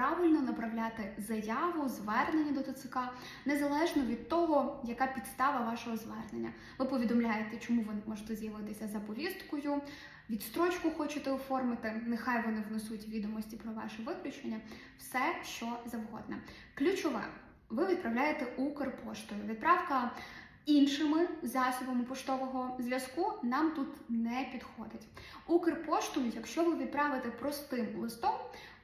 правильно направляти заяву, звернення до ТЦК, незалежно від того, яка підстава вашого звернення. Ви повідомляєте, чому ви можете з'явитися за повісткою, відстрочку хочете оформити. Нехай вони внесуть відомості про ваше виключення, все що завгодно. Ключове, ви відправляєте Укрпоштою. Відправка іншими засобами поштового зв'язку нам тут не підходить. Укрпоштою, якщо ви відправите простим листом,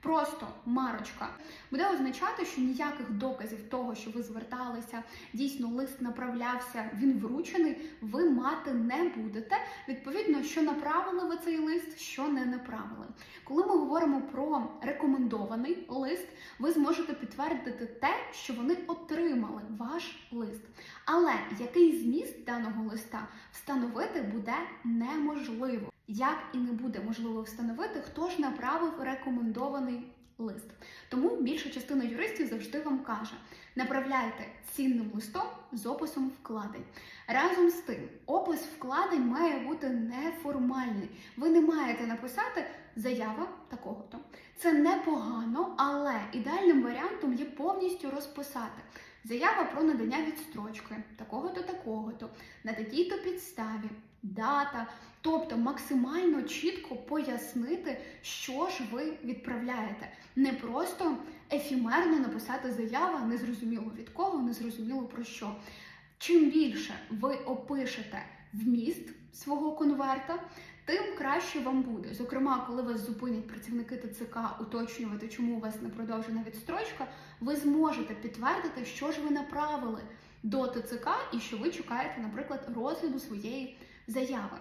просто марочка, буде означати, що ніяких доказів того, що ви зверталися, дійсно лист направлявся, він вручений, ви мати не будете. Відповідно, що направили ви цей лист, що не направили. Коли ми говоримо про рекомендований лист, ви зможете підтвердити те, що вони отримали ваш лист. Але який зміст даного листа встановити буде неможливо. Як і не буде можливо встановити, хто ж направив рекомендований лист. Тому більша частина юристів завжди вам каже: направляйте цінним листом з описом вкладень. Разом з тим, опис вкладень має бути неформальний. Ви не маєте написати заява такого-то. Це непогано, але ідеальним варіантом є повністю розписати. Заява про надання відстрочки такого-то, такого-то, на такій-то підставі, дата, тобто максимально чітко пояснити, що ж ви відправляєте. Не просто ефімерно написати заява, незрозуміло від кого, незрозуміло про що. Чим більше ви опишете вміст свого конверта, тим краще вам буде. Зокрема, коли вас зупинять працівники ТЦК уточнювати, чому у вас не продовжена відстрочка, ви зможете підтвердити, що ж ви направили до ТЦК і що ви чекаєте, наприклад, розгляду своєї заяви.